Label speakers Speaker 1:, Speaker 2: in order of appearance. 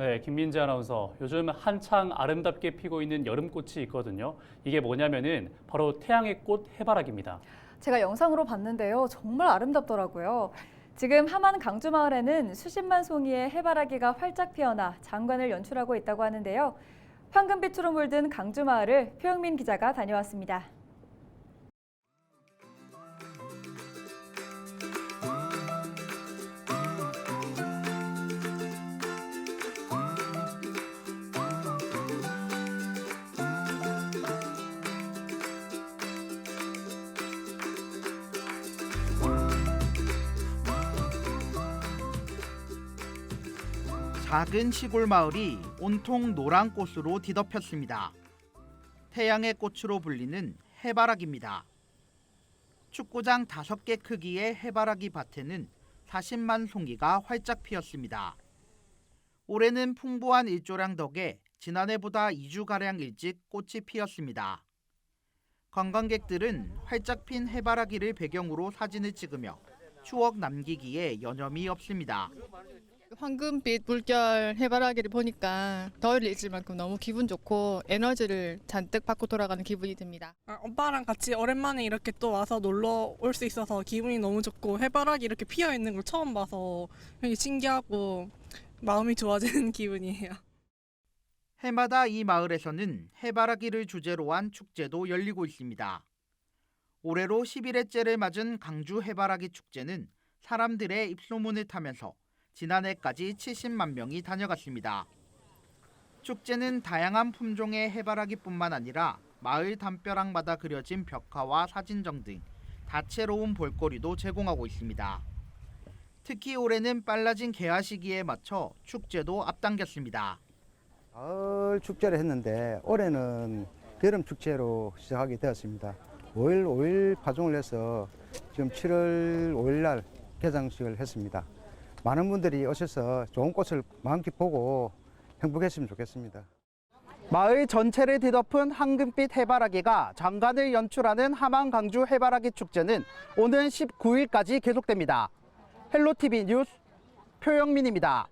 Speaker 1: 네, 김민지 아나운서. 요즘 한창 아름답게 피고 있는 여름꽃이 있거든요. 이게 뭐냐면은 바로 태양의 꽃 해바라기입니다.
Speaker 2: 제가 영상으로 봤는데요. 정말 아름답더라고요. 지금 함안 강주마을에는 수십만 송이의 해바라기가 활짝 피어나 장관을 연출하고 있다고 하는데요. 황금빛으로 물든 강주마을을 표영민 기자가 다녀왔습니다.
Speaker 3: 작은 시골 마을이 온통 노란 꽃으로 뒤덮였습니다. 태양의 꽃으로 불리는 해바라기입니다. 축구장 다섯 개 크기의 해바라기 밭에는 40만 송이가 활짝 피었습니다. 올해는 풍부한 일조량 덕에 지난해보다 2주가량 일찍 꽃이 피었습니다. 관광객들은 활짝 핀 해바라기를 배경으로 사진을 찍으며 추억 남기기에 여념이 없습니다.
Speaker 4: 황금빛 물결 해바라기를 보니까 더위를 잊을 만큼 너무 기분 좋고 에너지를 잔뜩 받고 돌아가는 기분이 듭니다.
Speaker 5: 아, 오빠랑 같이 오랜만에 이렇게 또 와서 놀러 올 수 있어서 기분이 너무 좋고 해바라기 이렇게 피어 있는 걸 처음 봐서 되게 신기하고 마음이 좋아지는 기분이에요.
Speaker 3: 해마다 이 마을에서는 해바라기를 주제로 한 축제도 열리고 있습니다. 올해로 11회째를 맞은 강주 해바라기 축제는 사람들의 입소문을 타면서 지난해까지 70만 명이 다녀갔습니다. 축제는 다양한 품종의 해바라기뿐만 아니라 마을 담벼락마다 그려진 벽화와 사진정 등 다채로운 볼거리도 제공하고 있습니다. 특히 올해는 빨라진 개화 시기에 맞춰 축제도 앞당겼습니다.
Speaker 6: 가을 축제를 했는데 올해는 여름 축제로 시작하게 되었습니다. 5일 5일 파종을 해서 지금 7월 5일 날 개장식을 했습니다. 많은 분들이 오셔서 좋은 꽃을 마음껏 보고 행복했으면 좋겠습니다.
Speaker 3: 마을 전체를 뒤덮은 황금빛 해바라기가 장관을 연출하는 함안 강주 해바라기 축제는 오는 19일까지 계속됩니다. 헬로티비 뉴스 표영민입니다.